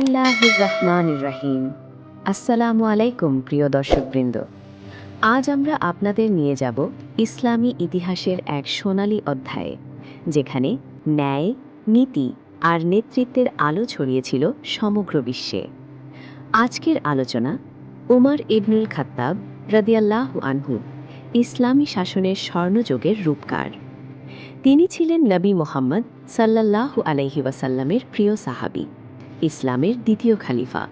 বিসমিল্লাহির রহমানির রহিম আসসালামু আলাইকুম প্রিয় দর্শকবৃন্দ। আজ আমরা আপনাদের নিয়ে যাব ইসলামী ইতিহাসের এক সোনালী অধ্যায়ে, যেখানে ন্যায়, নীতি আর নেতৃত্বের আলো ছড়িয়েছিল সমগ্র বিশ্বে। আজকের আলোচনা উমর ইবনুল খাত্তাব রাদিয়াল্লাহু আনহু ইসলামী শাসনের স্বর্ণযুগের রূপকার। তিনি ছিলেন নবী মোহাম্মদ সাল্লাল্লাহু আলাইহি ওয়াসাল্লামের প্রিয় সাহাবী। ইসলামের দ্বিতীয় খালিফা।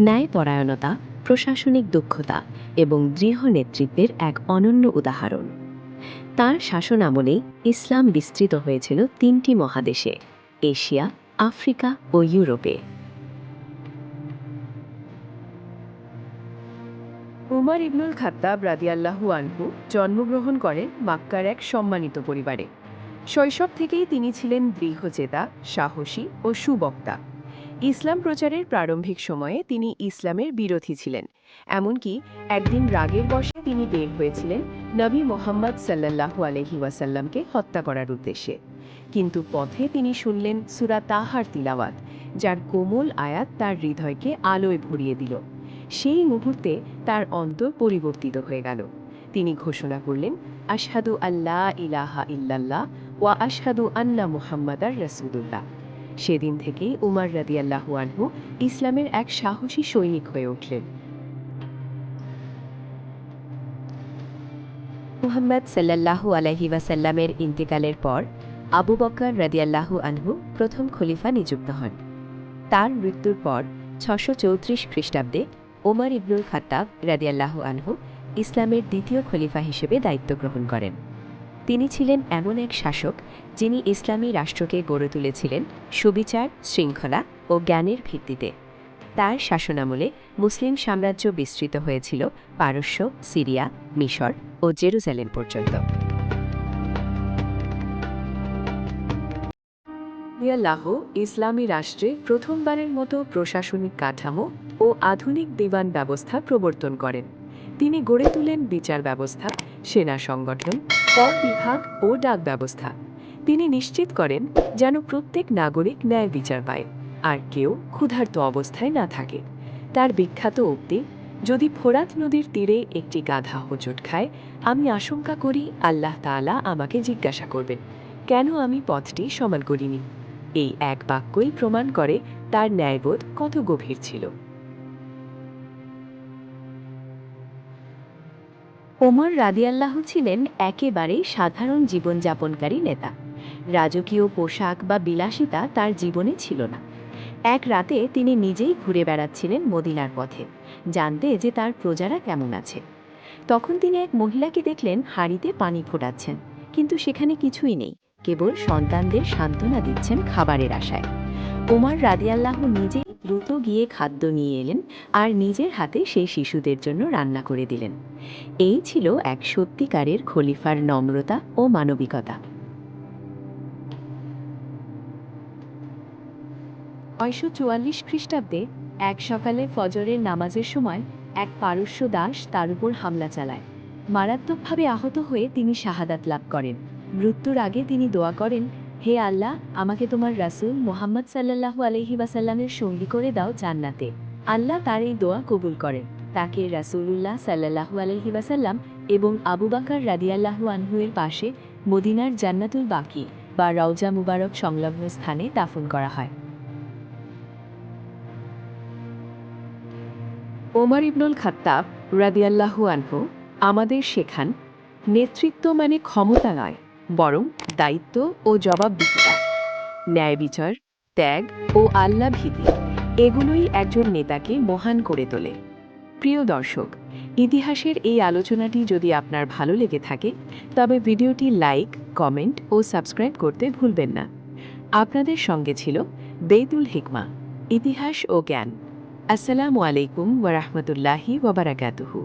ন্যায়পরায়ণতা, প্রশাসনিক দক্ষতা এবং দৃঢ় নেতৃত্বের এক অনন্য উদাহরণ। তার শাসন আমলেই ইসলাম বিস্তৃত হয়েছিল তিনটি মহাদেশে, এশিয়া, আফ্রিকা ও ইউরোপে। উমার ইবনুল খাত্তাব রাদিয়াল্লাহু আনহু জন্মগ্রহণ করেন মাক্কার এক সম্মানিত পরিবারে। শৈশব থেকেই তিনি ছিলেন দৃঢ়চেতা, সাহসী ও সুবক্তা। ইসলাম প্রচারের প্রারম্ভিক সময়ে তিনি ইসলামের বিরোধী ছিলেন। এমনকি একদিন রাগের বশে তিনি বের হয়েছিলেন নবী মোহাম্মদ সাল্লাল্লাহু আলহি ওয়াসাল্লামকে হত্যা করার উদ্দেশ্যে। কিন্তু পথে তিনি শুনলেন সুরা তাহার তিলাওয়াত, যার কোমল আয়াত তার হৃদয়কে আলোয় ভরিয়ে দিল। সেই মুহূর্তে তার অন্তর পরিবর্তিত হয়ে গেল। তিনি ঘোষণা করলেন, আশহাদু আল্লাহ ইলাহা ইল্লাল্লাহ ওয়া আশহাদু আন্না মুহাম্মাদার রাসূলুল্লাহ। সেদিন থেকেই উমর রাদিয়াল্লাহু আনহু ইসলামের এক সাহসী সৈনিক হয়ে উঠলেন। মুহাম্মদ সাল্লাল্লাহু আলাইহি ওয়াসাল্লামের ইন্তেকালের পর আবু বকর রাদিয়াল্লাহু আনহু প্রথম খলিফা নিযুক্ত হন। তার মৃত্যুর পর ছশো চৌত্রিশ খ্রিস্টাব্দে ওমর ইবনুল খাত্তাব রাদিয়াল্লাহু আনহু ইসলামের দ্বিতীয় খলিফা হিসেবে দায়িত্ব গ্রহণ করেন। তিনি ছিলেন এমন এক শাসক যিনি ইসলামী রাষ্ট্রকে গড়ে তুলেছিলেন সুবিচার, শৃঙ্খলা ও জ্ঞানের ভিত্তিতে। তার শাসনামলে মুসলিম সাম্রাজ্য বিস্তৃত হয়েছিল পারস্য, সিরিয়া, মিশর ও জেরুজালেম পর্যন্ত। রাদিয়াল্লাহু ইসলামী রাষ্ট্রে প্রথমবারের মতো প্রশাসনিক কাঠামো ও আধুনিক দিবান ব্যবস্থা প্রবর্তন করেন। তিনি গড়ে তোলেন বিচার ব্যবস্থা, সেনা সংগঠন কর বিভাগ ও ডাক ব্যবস্থা। তিনি নিশ্চিত করেন যেন প্রত্যেক নাগরিক ন্যায় বিচার পায়, আর কেউ ক্ষুধার্ত অবস্থায় না থাকে। তার বিখ্যাত উক্তি, যদি ফোরাত নদীর তীরে একটি গাধা হোঁচট খায়, আমি আশঙ্কা করি আল্লাহ তাআলা আমাকে জিজ্ঞাসা করবেন, কেন আমি পথটি সমান করিনি? এই এক বাক্যই প্রমাণ করে তার ন্যায়বোধ কত গভীর ছিল। ওমর রাদিয়াল্লাহু ছিলেন একেবারেই সাধারণ জীবনযাপনকারী নেতা। রাজকীয় পোশাক বা বিলাসিতা তার জীবনে ছিল না। এক রাতে তিনি নিজেই ঘুরে বেড়াচ্ছিলেন মদিনার পথে, জানতে যে তার প্রজারা কেমন আছে। তখন তিনি এক মহিলাকে দেখলেন হাঁড়িতে পানি ফোটাচ্ছেন, কিন্তু সেখানে কিছুই নেই, কেবল সন্তানদের সান্ত্বনা দিচ্ছেন খাবারের আশায়। ওমর রাদিয়াল্লাহু নিজেই দ্রুত গিয়ে খাদ্য নিয়ে এলেন আর নিজের হাতে সেই শিশুদের জন্য রান্না করে দিলেন। এই ছিল এক সত্যিকারের খলিফার নম্রতা ও মানবিকতা। নয়শো চুয়াল্লিশ খ্রিস্টাব্দে এক সকালে ফজরের নামাজের সময় এক পারস্য দাস তার উপর হামলা চালায়। মারাত্মকভাবে আহত হয়ে তিনি শাহাদাত লাভ করেন। মৃত্যুর আগে তিনি দোয়া করেন হে আল্লাহ, আমাকে তোমার রাসূল মোহাম্মদ সাল্লাল্লাহু আলহি ওয়াসাল্লামের সঙ্গী করে দাও জান্নাতে। আল্লাহ তার এই দোয়া কবুল করেন। তাকে রাসূলুল্লাহ সাল্লাল্লাহু আলহি ওয়াসাল্লাম এবং আবু বাকার রাদিয়াল্লাহু আনহুয়ের পাশে মদিনার জান্নাতুল বাকি বা রওজা মুবারক সংলগ্ন স্থানে দাফন করা হয়। ওমর ইবনুল খাত্তাব রাদিয়াল্লাহু আনহু আমাদের শেখান, নেতৃত্ব মানে ক্ষমতা নয়। বরং দায়িত্ব ও জবাবদিহিতা, ন্যায় বিচার, ত্যাগ ও আল্লাহ ভীতি, এগুলোই একজন নেতাকে মহান করে তোলে। প্রিয় দর্শক, ইতিহাসের এই আলোচনাটি যদি আপনার ভালো লেগে থাকে, তবে ভিডিওটি লাইক, কমেন্ট ও সাবস্ক্রাইব করতে ভুলবেন না। আপনাদের সঙ্গে ছিল বেতুল হিকমা, ইতিহাস ও জ্ঞান। আসসালামু আলাইকুম ওরহমতুল্লাহি ওবরাকাতুহু